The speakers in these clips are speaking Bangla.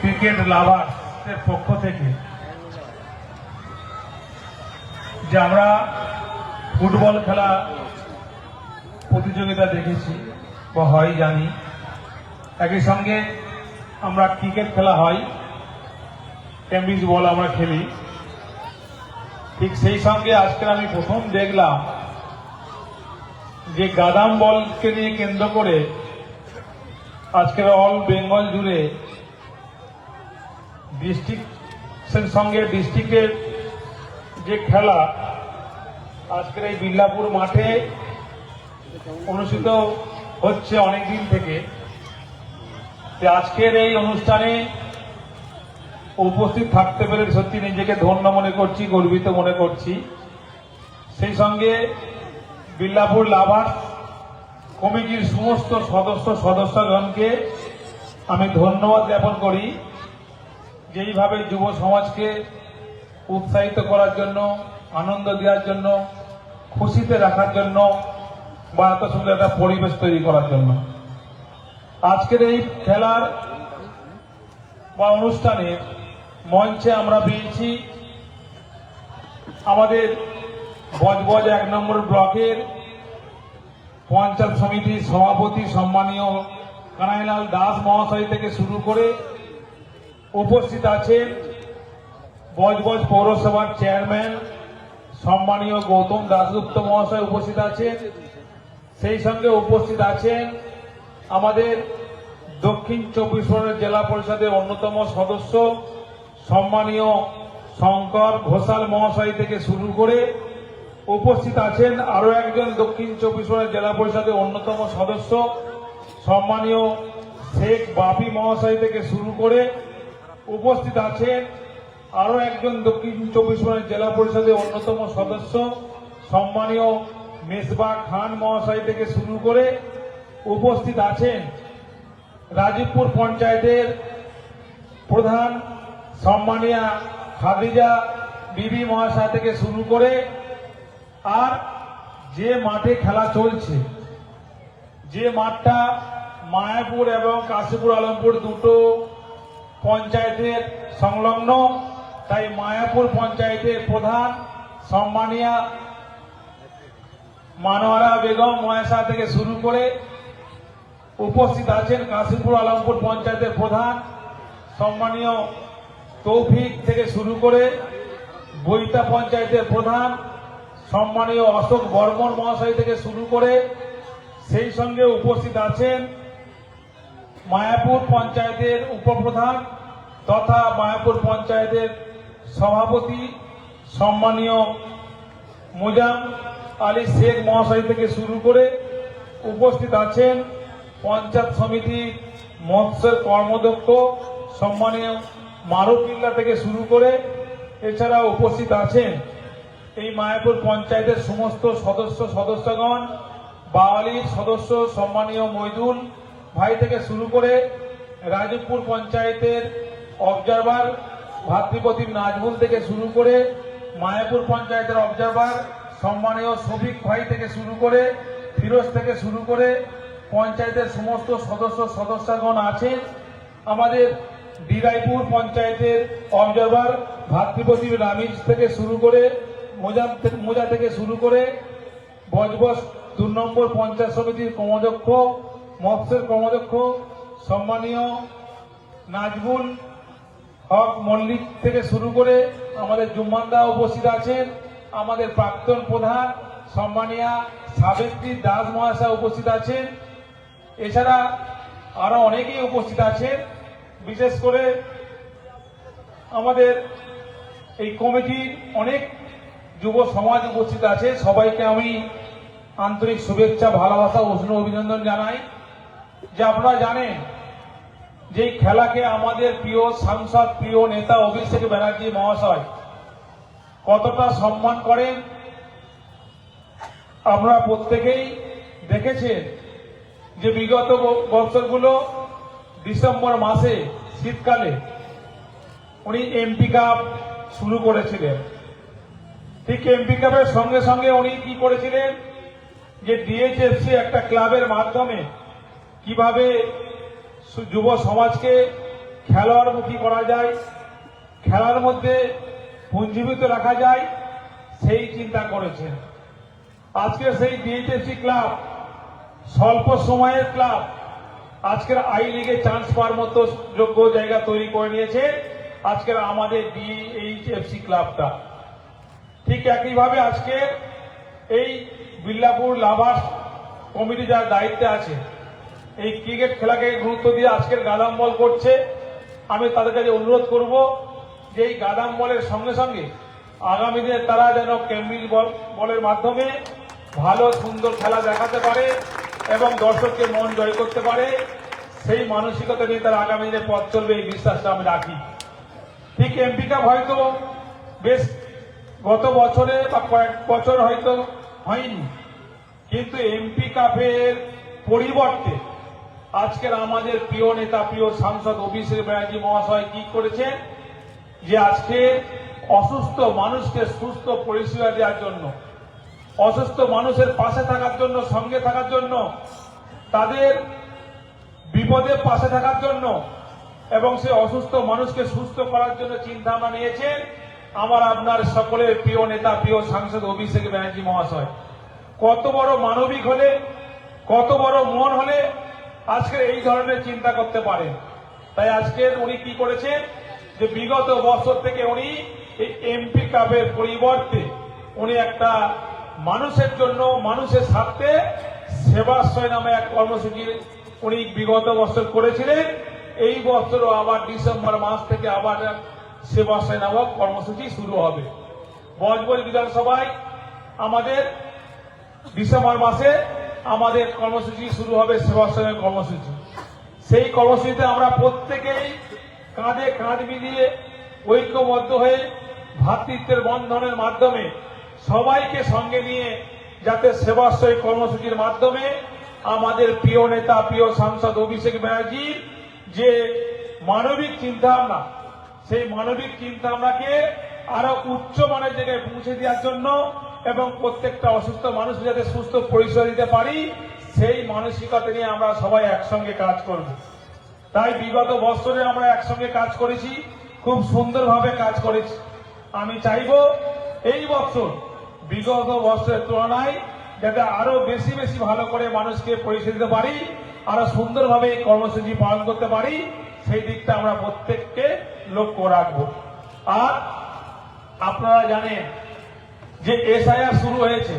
ক্রিকেট লাভার্সের পক্ষ থেকে যে আমরা ফুটবল খেলা প্রতিযোগিতা দেখেছি বা হয় জানি, একই সঙ্গে আমরা ক্রিকেট খেলা হয় ক্যাম্বিজ বল আমরা খেলি। ঠিক সেই সঙ্গে আজকের আমি প্রথম দেখলাম যে গাদাম বলকে নিয়ে কেন্দ্র করে আজকের অল বেঙ্গল জুড়ে ডিস্ট্রিক্টের সঙ্গে ডিস্ট্রিক্টের যে খেলা, আজকের এই বিল্লাপুর মাঠে অনুষ্ঠিত হচ্ছে অনেকদিন থেকে। যে আজকের এই অনুষ্ঠানে উপস্থিত থাকতে পেরে সত্যি নিজেকে ধন্য মনে করছি, গর্বিত মনে করছি। সেই সঙ্গে বিল্লাপুর লাভার্স কমিটির সমস্ত সদস্য সদস্যগণকে আমি ধন্যবাদ জ্ঞাপন করি। যেইভাবে যুব সমাজকে উৎসাহিত করার জন্য, আনন্দ দেওয়ার জন্য, খুশিতে রাখার জন্য বা এত সুন্দর একটা পরিবেশ তৈরি করার জন্য। আজকের এই খেলার বা অনুষ্ঠানের মঞ্চে আমরা পেয়েছি আমাদের বজবজ এক নম্বর ব্লকের পঞ্চায়েত সমিতির সভাপতি সম্মানীয় কানাইলাল দাস মহাশয় থেকে শুরু করে উপস্থিত আছেন বজবজ পৌরসভার চেয়ারম্যান সম্মানীয় গৌতম দাসগুপ্ত মহাশয় উপস্থিত আছেন। সেই সঙ্গে উপস্থিত আছেন আমাদের দক্ষিণ চব্বিশ পরগনা জেলা পরিষদের অন্যতম সদস্য সম্মানীয় শঙ্কর ঘোষাল মহাশয় থেকে শুরু করে উপস্থিত আছেন আরও একজন দক্ষিণ চব্বিশ পরগনা জেলা পরিষদের অন্যতম সদস্য সম্মানীয় শেখ বাপি মহাশয় থেকে শুরু করে উপস্থিত আছেন আরও একজন দক্ষিণ চব্বিশ পরগনা জেলা পরিষদের অন্যতম সদস্য, সম্মানীয় মেসবা খান মহাশয় থেকে শুরু করে উপস্থিত আছেন রাজীবপুর পঞ্চায়েতের প্রধান সম্মানিয়া খাদিজা বিবি মহাশয় থেকে শুরু করে আর যে মাঠে খেলা চলছে, যে মাঠটা মায়াপুর এবং কাশীপুর আলমপুর দুটো পঞ্চায়েতের সংলগ্ন, তাই মায়াপুর পঞ্চায়েতের প্রধান সম্মানিয়া মানোয়ারা বেগম মহেশা থেকে শুরু করে উপস্থিত আছেন কাশীপুর আলমপুর পঞ্চায়েতের প্রধান সম্মানীয় তৌফিক থেকে শুরু করে বৈতা পঞ্চায়েতের প্রধান সম্মানীয় অশোক বর্মন মহাশয় থেকে শুরু করে সেই সঙ্গে উপস্থিত আছেন মায়াপুর পঞ্চায়েতের উপপ্রধান তথা মায়াপুর পঞ্চায়েতের সভাপতি সম্মানীয় মোজাম আলী শেখ মহাশয় থেকে শুরু করে উপস্থিত আছেন পঞ্চায়েত সমিতির মৎস্যের কর্মদক্ষ সম্মানীয় মারুকিল্লা থেকে শুরু করে এছাড়া উপস্থিত আছেন এই মায়াপুর পঞ্চায়েতের সমস্ত সদস্য সদস্যগণ বাওয়ালির সদস্য সম্মানীয় মৈদুল ভাই থেকে শুরু করে রাজপুর পঞ্চায়েতের অবজারভার ভাতৃপ্রতিম নাজমুল থেকে শুরু করে মায়াপুর পঞ্চায়েতের অবজারভার সম্মানীয় শফিক ভাই থেকে শুরু করে ফিরোজ থেকে শুরু করে পঞ্চায়েতের সমস্ত সদস্য, সদস্যগণ আছেন। আমাদের দিরাইপুর পঞ্চায়েতের অবজারভার ভাতৃপ্রতিম রামিজ থেকে শুরু করে মোজা মোজা থেকে শুরু করে বজবস দু নম্বর পঞ্চায়েত সমিতির কর্মদক্ষ মৎস্যের কর্মদক্ষ সম্মানীয় নাজমুল হক মল্লিক থেকে শুরু করে আমাদের জুম্মানদা উপস্থিত আছেন, আমাদের প্রাক্তন প্রধান সম্মানিয়া সাবেত্রী দাস মহাশয় উপস্থিত আছেন, এছাড়া আরও অনেকেই উপস্থিত আছেন। বিশেষ করে আমাদের এই কমিটির অনেক যুব সমাজ উপস্থিত আছে, সবাইকে আমি আন্তরিক শুভেচ্ছা, ভালোবাসা উষ্ণ অভিনন্দন জানাই। যে আপনারা জানেন যে খেলাকে আমাদের প্রিয় সাংসদ, প্রিয় নেতা অভিষেক ব্যানার্জি মহাশয় কতটা সম্মান করেন, আমরা প্রত্যেকেই দেখেছেন যে বিগত বছরগুলো ডিসেম্বর মাসে, শীতকালে উনি এমপি কাপ শুরু করেছিলেন। ঠিক এমপি কাপের সঙ্গে সঙ্গে উনি কি করেছিলেন যে ডিএইচএফসি একটা ক্লাবের মাধ্যমে কীভাবে যুব সমাজকে খেলোয়াড়মুখী করা যায়, খেলার মধ্যে পুঞ্জীবিত রাখা যায়, সেই চিন্তা করেছেন। আজকে সেই ডিএইচএফসি ক্লাব, স্বল্প সময়ের ক্লাব, আজকের আই লিগে চান্স পাওয়ার মতো যোগ্য জায়গা তৈরি করে নিয়েছে আজকের আমাদের ডিএইচএফসি ক্লাবটা। ঠিক একইভাবে আজকে এই বিল্লাপুর লাভার্স কমিটি যার দায়িত্বে আছে এই ক্রিকেট খেলাকে গুরুত্ব দিয়ে আজকের গাদাম বল করছে। আমি তাদের কাছে অনুরোধ করব যে এই গাদাম বলের সঙ্গে সঙ্গে আগামী দিনে তারা যেন কেমব্রিজ বল, বলের মাধ্যমে ভালো, সুন্দর খেলা দেখাতে পারে এবং দর্শককে মন জয় করতে পারে। সেই মানসিকতা নিয়ে তারা আগামী দিনে পথ চলবে এই বিশ্বাসটা আমি রাখি। ঠিক এমপি কাপ হয়তো বেশ গত বছরে বা কয়েক বছর হয়তো হয়নি। কিন্তু এমপি কাপের পরিবর্তে আজকের আমাদের প্রিয় নেতা, প্রিয় সাংসদ অভিষেক ব্যানার্জি মহাশয় কি করেছেন যে আজকে অসুস্থ মানুষকে সুস্থ পরিষেবা দেওয়ার জন্য, অসুস্থ মানুষের পাশে থাকার জন্য, সঙ্গে থাকার জন্য, তাদের বিপদে পাশে থাকার জন্য এবং সে অসুস্থ মানুষকে সুস্থ করার জন্য চিন্তা ভাবনা নিয়েছেন আমার আপনার সকলের প্রিয় নেতা, প্রিয় সাংসদ অভিষেক ব্যানার্জি মহাশয়। কত বড় মানবিক হলে, কত বড় মন হলে আজকে এই ধরনের চিন্তা করতে পারেন। তাই আজকের উনি কি করেছেন? যে বিগত বছর থেকে উনি এই এমপি কাপের পরিবর্তে উনি একটা মানুষের জন্য, মানুষের স্বার্থে সেবাশ্রয় নামে এক কর্মসূচি উনি বিগত বছর করেছিলেন। এই বছরও আবার ডিসেম্বর মাস থেকে আবার সেবাশ্রয় নামক কর্মসূচি শুরু হবে। বজবজ বিধানসভায় আমাদের ডিসেম্বর মাসে আমাদের কর্মসূচি শুরু হবে সেবাশ্রমের কর্মসূচি। সেই কর্মসূচিতে আমরা প্রত্যেকেই কাঁধে কাঁধ মিলিয়ে ঐক্যবদ্ধ হয়ে ভ্রাতৃত্বের বন্ধনের মাধ্যমে সবাইকে সঙ্গে নিয়ে যাতে সেবাশ্রয় কর্মসূচির মাধ্যমে আমাদের প্রিয় নেতা, প্রিয় সাংসদ অভিষেক ব্যানার্জির যে মানবিক চিন্তা ভাবনা সেই মানবিক চিন্তা ভাবনাকে আরও উচ্চ মানের জায়গায় পৌঁছে দেওয়ার জন্য এবং প্রত্যেকটা অসুস্থ মানুষ যাতে সুস্থ পরিচয় দিতে পারি, সেই মানসিকতা নিয়ে আমরা সবাই একসঙ্গে কাজ করব। তাই বিগত বছরে আমরা একসঙ্গে কাজ করেছি, খুব সুন্দরভাবে কাজ করেছি। আমি চাইব এই বছর, বিগত বছরের তুলনায় যাতে আরও বেশি বেশি ভালো করে মানুষকে পরিচয় দিতে পারি, আরও সুন্দরভাবে এই কর্মসূচি পালন করতে পারি, সেই দিকটা আমরা প্রত্যেককে লক্ষ্য রাখব। আর আপনারা জানেন যে এসআইআর শুরু হয়েছে,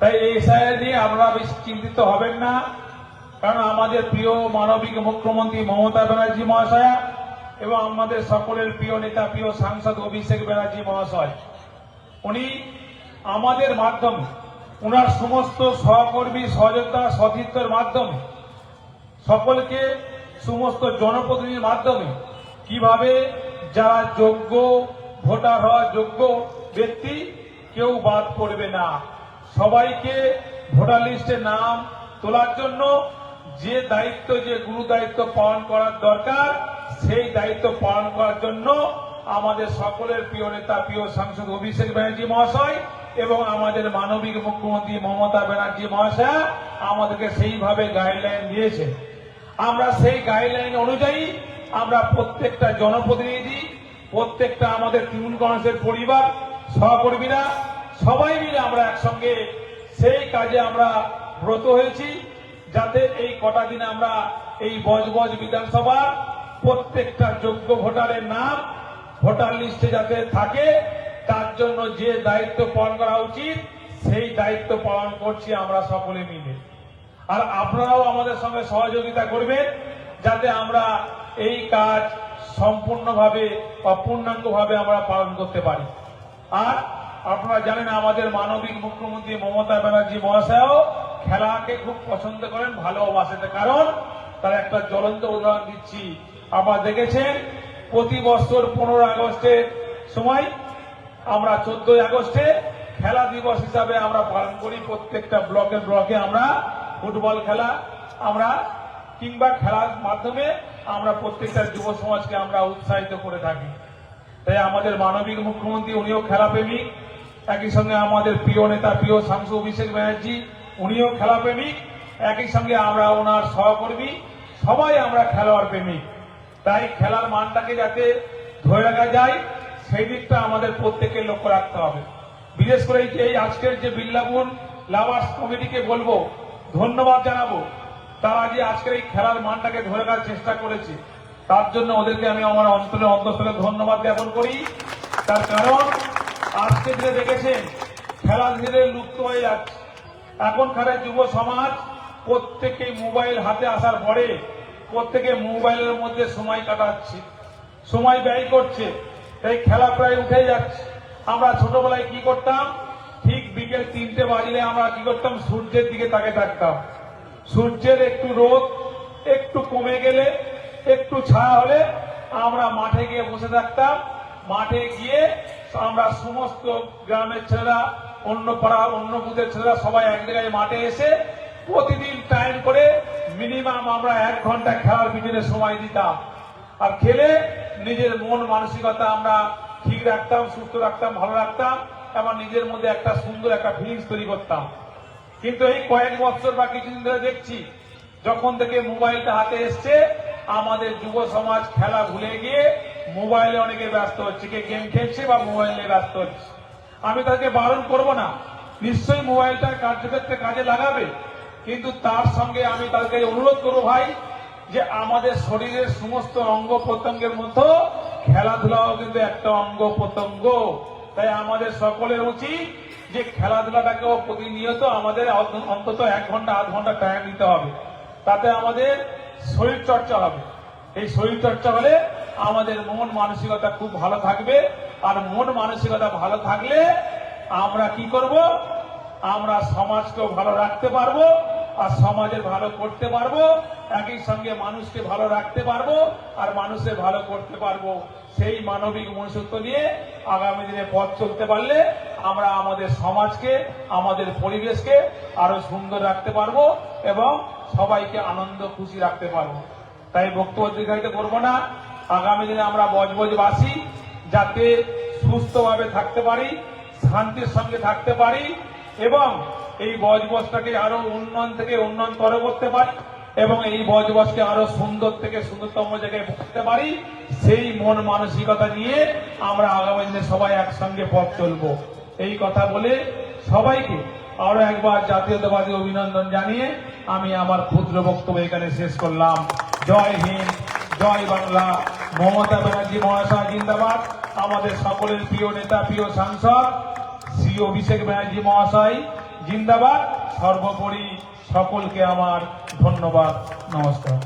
তাই এসআইআর নিয়ে আপনারা বেশি চিন্তিত হবেন না। কারণ আমাদের প্রিয় মানবিক মুখ্যমন্ত্রী মমতা ব্যানার্জি মহাশয়া এবং আমাদের সকলের প্রিয় নেতা, প্রিয় সাংসদ অভিষেক ব্যানার্জি মহাশয়, উনি আমাদের মাধ্যমে ওনার সমস্ত সহকর্মী সহযোগিতা সতীর্থের মাধ্যমে, সকলকে সমস্ত জনপ্রতিনিধির মাধ্যমে কীভাবে যারা যোগ্য, ভোটার হওয়ার যোগ্য ব্যক্তি কেউ বাদ করবে না। সবাইকে ভোটার লিস্টে নাম তোলার জন্য যে দায়িত্ব, যে গুরু দায়িত্ব পালন করার দরকার, সেই দায়িত্ব পালন করার জন্য আমাদের সকলের প্রিয় নেতা, প্রিয় সাংসদ অভিষেক ব্যানার্জি মহাশয় এবং আমাদের মানবিক মুখ্যমন্ত্রী মমতা ব্যানার্জি মহাশয় আমাদেরকে সেইভাবে গাইডলাইন দিয়েছে। আমরা সেই গাইডলাইন অনুযায়ী আমরা প্রত্যেকটা জনপ্রতিনিধি, প্রত্যেকটা আমাদের তৃণমূল কংগ্রেসের পরিবার সহকর্মীরা সবাই মিলে আমরা একসঙ্গে সেই কাজে আমরা ব্রত হয়েছি, যাতে এই কটা দিনে আমরা এই বজবজ বিধানসভার প্রত্যেকটা যোগ্য ভোটারের নাম ভোটার লিস্টে যাতে থাকে, তার জন্য যে দায়িত্ব পালন করা উচিত, সেই দায়িত্ব পালন করছি আমরা সকলে মিলে। আর আপনারাও আমাদের সঙ্গে সহযোগিতা করবেন, যাতে আমরা এই কাজ সম্পূর্ণভাবে বা পূর্ণাঙ্গভাবে আমরা পালন করতে পারি। আর আপনারা জানেন আমাদের মানবিক মুখ্যমন্ত্রী মমতা ব্যানার্জি মহাশয়ও খেলাকে খুব পছন্দ করেন ভালোবাসেন কারণ তার একটা জ্বলন্ত উদাহরণ দিচ্ছি। আপনারা দেখেছেন, প্রতি বছর পনেরো আগস্টের সময় আমরা চোদ্দই আগস্টে খেলা দিবস হিসাবে আমরা পালন করি। প্রত্যেকটা ব্লকে ব্লকে আমরা ফুটবল খেলা আমরা কিংবা খেলার মাধ্যমে আমরা প্রত্যেকটা যুব সমাজকে আমরা উৎসাহিত করে থাকি। তাই আমাদের মানবিক মুখ্যমন্ত্রী, উনিও খেলাপ্রেমিক। একই সঙ্গে আমাদের প্রিয় নেতা, প্রিয় সাংসদ অভিষেক ব্যানার্জি, উনিও খেলাপ্রেমিক। একই সঙ্গে আমরা ওনার সহকর্মী, সবাই আমরা খেলোয়াড় প্রেমিক। তাই খেলার মানটাকে যাতে ধরে রাখা যায়, সেই দিকটা আমাদের প্রত্যেকের লক্ষ্য রাখতে হবে। বিশেষ করে এই আজকের যে বিল্লাপুর লাভার্স কমিটিকে বলব, ধন্যবাদ জানাব। তারা যে আজকের এই খেলার মানটাকে ধরে রাখার চেষ্টা করেছে তার জন্য ওদেরকে আমি আমার অন্তরে অন্তঃস্থলে ধন্যবাদ জ্ঞাপন করি। তার কারণ, আজকে যে দেখেছেন, খেলা ধীরে লুপ্ত হয়ে যাচ্ছে। এখনকার যুব সমাজ প্রত্যেকে মোবাইল হাতে আসার পরে প্রত্যেকে মোবাইলের মধ্যে সময় কাটাচ্ছে, সময় ব্যয় করছে। এই খেলা প্রায় উঠে যাচ্ছে। আমরা ছোটবেলায় কি করতাম? ঠিক বিকেল তিনটে বাজলে আমরা কি করতাম? সূর্যের দিকে তাকে থাকতাম। সূর্যের একটু রোদ একটু কমে গেলে একটু ছায়া হলে আমরা মাঠে গিয়ে বসে থাকতাম। মাঠে গিয়ে আমরা সমস্ত গ্রামের ছেলেরা, অন্য পাড়া, অন্য বুথের ছেলেরা সবাই এক জায়গায় মাঠে এসে প্রতিদিন টাইম করে মিনিমাম আমরা এক ঘণ্টা খেলার পিছনে সময় দিতাম। আর খেলে নিজের মন মানসিকতা আমরা ঠিক রাখতাম, সুস্থ রাখতাম, ভালো রাখতাম, এবং নিজের মধ্যে একটা সুন্দর একটা ফিলিংস তৈরি করতাম। কিন্তু এই কয়েক বছর বা কিছুদিন ধরে দেখছি, যখন থেকে মোবাইলটা হাতে এসছে আমাদের যুব সমাজ খেলা ভুলে গিয়ে মোবাইলে অনেকে ব্যস্ত হচ্ছে, কে গেম খেলছে বা মোবাইলে ব্যস্ত হচ্ছে। আমি তাকে বারণ করব না। নিশ্চয়ই মোবাইলটা কার্যক্ষেত্রে কাজে লাগাবে। কিন্তু তার সঙ্গে আমি তাদেরকে অনুরোধ করব ভাই, যে আমাদের শরীরের সমস্ত অঙ্গ প্রত্যঙ্গের মধ্যে খেলাধুলাও কিন্তু একটা অঙ্গ প্রত্যঙ্গ। তাই আমাদের সকলের উচিত যে খেলাধুলাটাকেও প্রতিনিয়ত আমাদের অন্তত এক ঘণ্টা, আধ ঘণ্টা টাইম দিতে হবে। তাতে আমাদের শরীর চর্চা হবে। এই শরীর চর্চা হলে আমাদের মন মানসিকতা খুব ভালো থাকবে। আর মন মানসিকতা ভালো থাকলে আমরা কি করব? আমরা সমাজকেও ভালো রাখতে পারব, আর সমাজের ভালো করতে পারব, একই সঙ্গে মানুষকে ভালো রাখতে পারব, আর মানুষের ভালো করতে পারব। সেই মানবিক মনুষ্যত্ব নিয়ে আগামী দিনে পথ চলতে পারলে আমরা আমাদের সমাজকে, আমাদের পরিবেশকে আরও সুন্দর রাখতে পারব এবং সবাইকে আনন্দ, খুশি রাখতে পারব। তাই বক্তব্য দীর্ঘায়িত করব না। আগামী দিনে আমরা বজবজবাসী যাতে সুস্থভাবে থাকতে পারি, শান্তির সঙ্গে থাকতে পারি এবং এই বজবজটাকে আরও উন্নয়ন থেকে উন্নয়নতর করতে পারি এবং এই বজবজকে আরও সুন্দর থেকে সুন্দরতম জায়গায় পৌঁছতে পারি, সেই মন মানসিকতা নিয়ে আমরা আগামী দিনে সবাই একসঙ্গে পথ চলবো। এই কথা বলে সবাইকে আরও একবার জাতীয়তাবাদী অভিনন্দন জানিয়ে আমি আমার ক্ষুদ্র বক্তব্য এখানে শেষ করলাম। জয় হিন্দ, জয় বাংলা। মমতা ব্যানার্জি মহাশয় জিন্দাবাদ। আমাদের সকলের প্রিয় নেতা, প্রিয় সাংসদ, শ্রী অভিষেক ব্যানার্জি মহাশয় জিন্দাবাদ। সর্বোপরি সকলকে আমার ধন্যবাদ। নমস্কার।